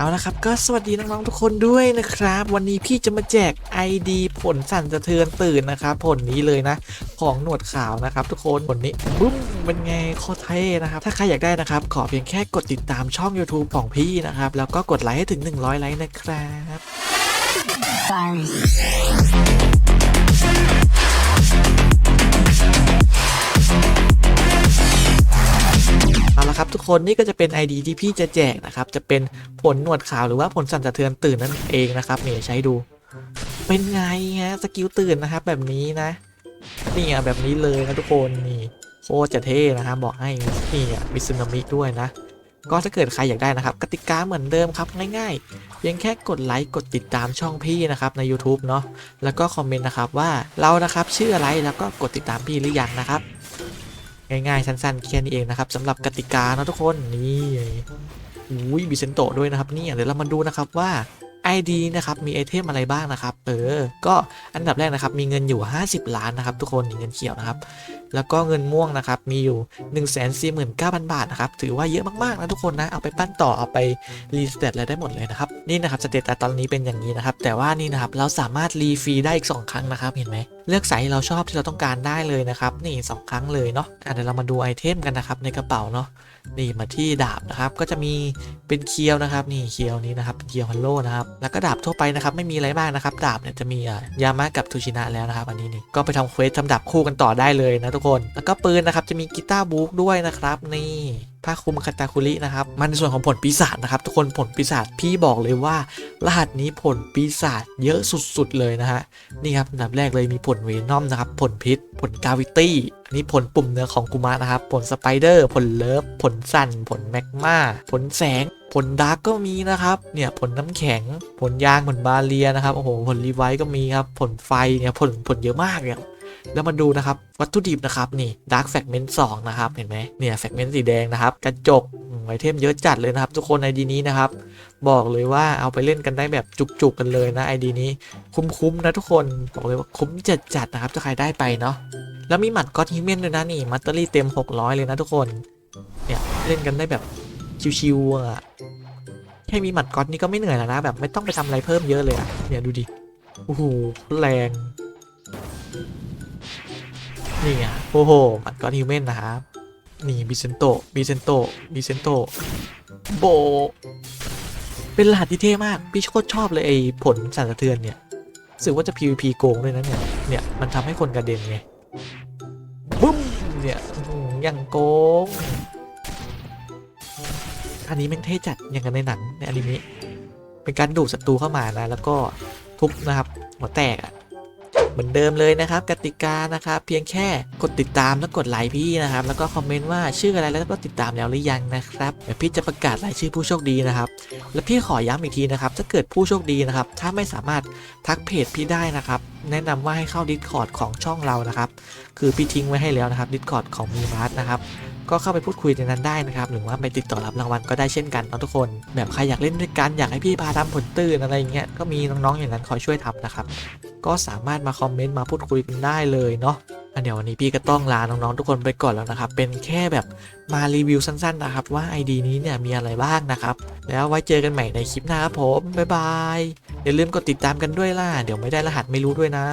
เอาละครับก็สวัสดีน้องๆทุกคนด้วยนะครับ วันนี้พี่จะมาแจก ID ผลสั่นสะเทือนตื่นนะครับผลนี้เลยนะ ของหนวดขาวนะครับ ทุกคนผลนี้บุ้มเป็นไงโคตรเท่นะครับ ถ้าใครอยากได้นะครับ ขอเพียงแค่กดติดตามช่อง YouTube ของพี่นะครับ แล้วก็กดไลค์ให้ถึง 100 ไลค์นะครับ คนนี่ก็จะเป็น ID ที่พี่จะแจกนะครับ จะเป็นผลหนวดขาวหรือว่าผลสั่นสะเทือนตื่นนั่นเองนะครับนี่ใช้ดู เป็นไงฮะสกิลตื่นนะครับ แบบนี้นะนี่อะแบบนี้เลยนะทุกคนนี่โคตรจะเท่นะครับบอกให้นี่อะมีซึนามิด้วยนะก็ถ้าเกิดใครอยากได้นะครับ กติกาเหมือนเดิมครับง่ายๆเพียงแค่กดไลค์กดติดตามช่องพี่นะครับใน YouTube เนาะแล้วก็คอมเมนต์นะครับว่าเรานะครับชื่ออะไรแล้วก็กดติดตามพี่หรือยังนะครับ ง่ายๆ สั้นๆแค่นี้เองนะครับสำหรับกติกาเนาะทุกคนนี่อุ้ยบิเซนโตด้วยนะครับนี่เดี๋ยวเรามาดูนะครับว่า ID นะครับมีไอเทมอะไรบ้างนะครับเออก็อันดับแรกนะครับมีเงินอยู่ 50 ล้านนะครับทุกคนเงินเขียวนะครับแล้วก็เงินม่วงนะครับมีอยู่ 1 4 9 0 0 0 บาทนะครับถือว่าเยอะมากๆนะทุกคนนะเอาไปปั้นต่อเอาไปรีสเตตอะไรได้หมดเลยนะครับนี่นะครับสเตตัสตอนนี้เป็นอย่างนี้นะครับแต่ว่านี่นะครับเราสามารถรีฟรีได้อีก 2 ครั้งนะครับเห็นไหม เลือกสายที่เราชอบที่เราต้องการได้เลยนะครับนี่ 2 ครั้งเลยเนาะะเดี๋ยวเรามาดูไอเทมกันนะครับในกระเป๋าเนาะนี่มาที่ดาบนะครับก็จะมีเป็นเคียวนะครับนี่เคียวนี้นะครับเป็นเคียวฮัลโลนะครับแล้วก็ดาบทั่วไปนะครับไม่มีอะไรมากนะครับดาบเนี่ยจะมียามะกับทูชินะแล้วนะครับอันนี้นี่ก็ไปทำเควสทำดาบคู่กันต่อได้เลยนะทุกคน แล้วก็ปืนนะครับจะมีกีตาร์บุ๊กด้วยนะครับนี่ผ้าคลุมคาตาคุรินะครับ มันในส่วนของผลปีศาจนะครับ ทุกคนผลปีศาจพี่บอกเลยว่า รหัสนี้ผลปีศาจเยอะสุดๆเลยนะฮะนี่ครับอันดับแรกเลยมีผลเวนอมนะครับ ผลพิษ ผลกาวิตี้อันนี้ผลปุ่มเนื้อของกุมะนะครับ ผลสไปเดอร์ผลเลิฟผลสั่น ผลแมกมาผลแสง ผลดาร์กก็มีนะครับเนี่ยผลน้ำแข็ง ผลยางผลบาเลียนะครับโอ้โหผลรีไวท์ก็มีครับผลไฟเนี่ยผลผลเยอะมากเนี่ย แล้วมาดูนะครับวัตถุดิบนะครับนี่ Dark Fragment 2นะครับเห็นไหมเนี่ย Fragment สีแดงนะครับกระจกไอเทมเยอะจัดเลยนะครับทุกคนไอดีนี้นะครับบอกเลยว่าเอาไปเล่นกันได้แบบจุกๆกันเลยนะไอดีนี้คุ้มๆนะทุกคนบอกเลยว่าคุ้มจัดๆนะครับถ้าใครได้ไปเนาะแล้วมีหมัดก็อตฮิเมนด้วยนะนี่มัตเตอรี่เต็ม 600 เลยนะทุกคนเนี่ยเล่นกันได้แบบชิวๆอะแค่มีหมัดก๊อตนี่ก็ไม่เหนื่อยแล้วนะแบบไม่ต้องไปทำอะไรเพิ่มเยอะเลยอะเนี่ยดูดิโอ้โหแรง นี่ไงโอ้โหมันก็ฮิวแมนนะครับ นี่บิเซนโตบิเซนโตบิเซนโตโบ เป็นรหัสที่เท่มาก พี่โคตรชอบเลยไอ้ผลสั่นสะเทือนเนี่ยสึกว่าจะ PVP โกงด้วยนะเนี่ย เนี่ยมันทำให้คนกระเด็นไงบุ้มเนี่ยย่างโกง อันนี้แม่งเท่จัดอย่างกันในหนังในอนิเมะเป็นการดูดศัตรูเข้ามานะ แล้วก็ทุบนะครับ หัวแตกอะ เหมือนเดิมเลยนะครับกติกานะครับเพียงแค่กดติดตามแล้วกดไลค์พี่นะครับแล้วก็คอมเมนต์ว่าชื่ออะไรแล้วก็ติดตามแล้วหรือยังนะครับเดี๋ยวพี่จะประกาศรายชื่อผู้โชคดีนะครับและพี่ขอย้ำอีกทีนะครับถ้าเกิดผู้โชคดีนะครับถ้าไม่สามารถทักเพจพี่ได้นะครับ แนะนำว่าให้เข้า Discord ของช่องเรานะครับ คือพี่ทิ้งไว้ให้แล้วนะครับ Discord ของมีมาร์ทนะครับ ก็เข้าไปพูดคุยในนั้นได้นะครับ หรือว่าไปติดต่อรับรางวัลก็ได้เช่นกันนะทุกคน แบบใครอยากเล่นด้วยกันอยากให้พี่พาทำผลตื่นอะไรอย่างเงี้ย ก็มีน้องๆอย่างนั้นคอยช่วยทำนะครับ ก็สามารถมาคอมเมนต์มาพูดคุยกันได้เลยเนาะอะเดี๋ยววันนี้พี่ก็ต้องลาน้องๆทุกคนไปก่อนแล้วนะครับ เป็นแค่แบบมารีวิวสั้นๆนะครับ ว่า ID นี้เนี่ยมีอะไรบ้างนะครับ แล้วไว้เจอกันใหม่ในคลิปหน้าครับผมบ๊ายบาย อย่าลืมกดติดตามกันด้วยล่ะ เดี๋ยวไม่ได้รหัสไม่รู้ด้วยนะ